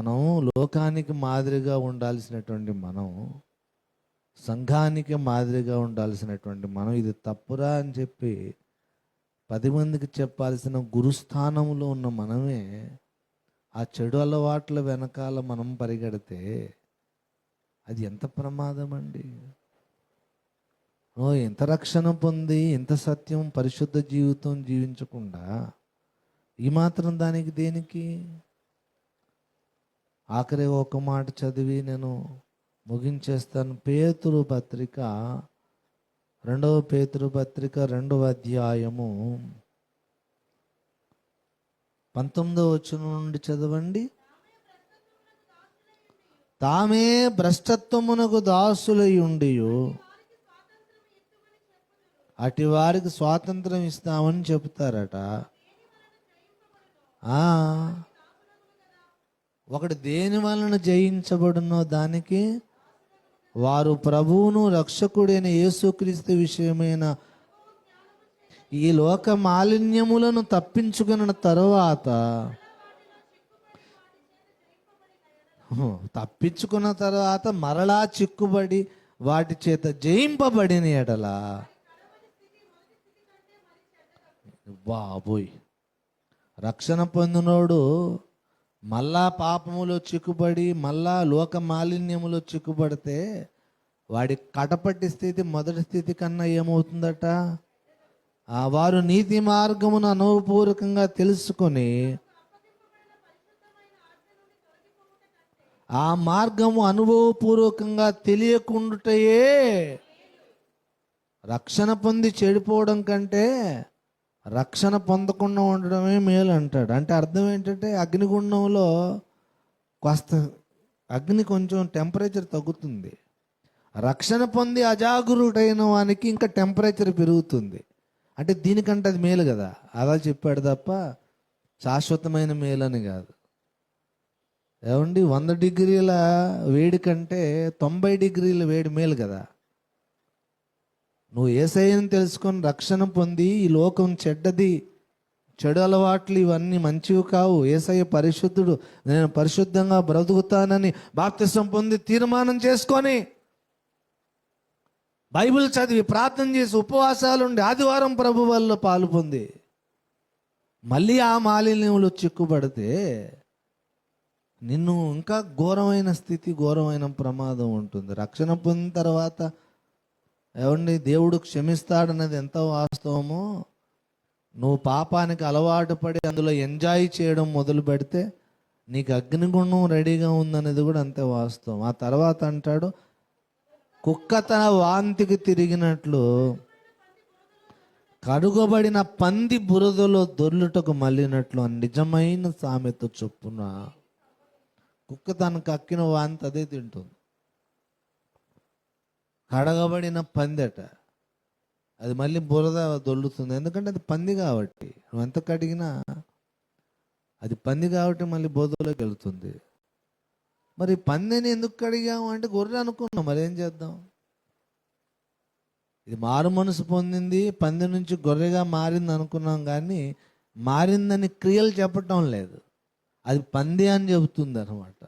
మనం లోకానికి మాదిరిగా ఉండాల్సినటువంటి మనం సంఘానికి మాదిరిగా ఉండాల్సినటువంటి మనం ఇది తప్పురా అని చెప్పి పది మందికి చెప్పాల్సిన గురుస్థానంలో ఉన్న మనమే ఆ చెడు అలవాట్ల వెనకాల మనం పరిగెడితే అది ఎంత ప్రమాదం అండి ఓ ఎంత రక్షణ పొంది ఎంత సత్యం పరిశుద్ధ జీవితం జీవించకుండా ఈ మాత్రం దానికి దేనికి? ఆఖరి ఒక మాట చదివి నేను ముగించేస్తాను. పేతురు పత్రిక రెండవ పేతురు పత్రిక రెండవ అధ్యాయము. పంతొమ్మిదవ వచ్చిన నుండి చదవండి. తామే భ్రష్టత్వమునకు దాసులై ఉండి అటు వారికి స్వాతంత్రం ఇస్తామని చెప్తారట. ఒకడు దేని వలన జయించబడునో దానికి వారు ప్రభువును రక్షకుడైన యేసుక్రీస్తు విషయమైన ఈ లోక మాలిన్యములను తప్పించుకున్న తరువాత తప్పించుకున్న తర్వాత మరలా చిక్కుబడి వాటి చేత జయింపబడిన ఎడలా బాబోయ్ రక్షణ పొందినోడు మళ్ళా పాపములో చిక్కుబడి మళ్ళా లోక మాలిన్యములో చిక్కుబడితే వాడి కడపటి స్థితి మొదటి స్థితి కన్నా ఏమవుతుందట? ఆ వారు నీతి మార్గమును అనుభవపూర్వకంగా తెలుసుకొని ఆ మార్గము అనుభవపూర్వకంగా తెలియకుండాటయే రక్షణ పొంది చెడిపోవడం కంటే రక్షణ పొందకుండా ఉండడమే మేలు అంటాడు. అంటే అర్థం ఏంటంటే అగ్నిగుండంలో కాస్త అగ్ని కొంచెం టెంపరేచర్ తగ్గుతుంది. రక్షణ పొంది అజాగరుడైన వానికి ఇంకా టెంపరేచర్ పెరుగుతుంది. అంటే దీనికంటే అది మేలు కదా. అలా చెప్పాడు తప్ప శాశ్వతమైన మేలు అని కాదు. ఏమండి? వంద డిగ్రీల వేడి కంటే తొంభై డిగ్రీల వేడి మేలు కదా. నువ్వు ఏసైని తెలుసుకొని రక్షణ పొంది ఈ లోకం చెడ్డది చెడు అలవాట్లు ఇవన్నీ మంచివి కావు. ఏసయ్య పరిశుద్ధుడు నేను పరిశుద్ధంగా బ్రతుకుతానని బాప్తిసం పొంది తీర్మానం చేసుకొని బైబిల్ చదివి ప్రార్థన చేసి ఉపవాసాలు ఉండి ఆదివారం ప్రభు వల్ల పాలు పొంది మళ్ళీ ఆ మాలిన్యంలో చిక్కుపడితే నిన్ను ఇంకా ఘోరమైన స్థితి ఘోరమైన ప్రమాదం ఉంటుంది. రక్షణ పొందిన తర్వాత ఏమండి దేవుడు క్షమిస్తాడన్నది ఎంత వాస్తవమో. నువ్వు పాపానికి అలవాటు పడి అందులో ఎంజాయ్ చేయడం మొదలు పెడితే నీకు అగ్నిగుణం రెడీగా ఉందనేది కూడా అంతే వాస్తవం. ఆ తర్వాత అంటాడు కుక్క తన వాంతికి తిరిగినట్లు కడుగబడిన పంది బురదలో దొర్లుటకు మళ్ళినట్లు అని నిజమైన సామెత చొప్పున కుక్క తనకు కక్కిన వాంతి అదే తింటుంది. కడగబడిన పందెట. అది మళ్ళీ బురద దొల్లుతుంది. ఎందుకంటే అది పంది కాబట్టి. నువ్వు ఎంత కడిగినా అది పంది కాబట్టి మళ్ళీ బోధలోకి వెళుతుంది. మరి పందిని ఎందుకు కడిగాము అంటే గొర్రె అనుకున్నాం మరి ఏం చేద్దాం? ఇది మారు మనసు పొందింది పంది నుంచి గొర్రెగా మారింది అనుకున్నాం కానీ మారిందని క్రియలు చెప్పటం లేదు. అది పంది అని చెబుతుంది అనమాట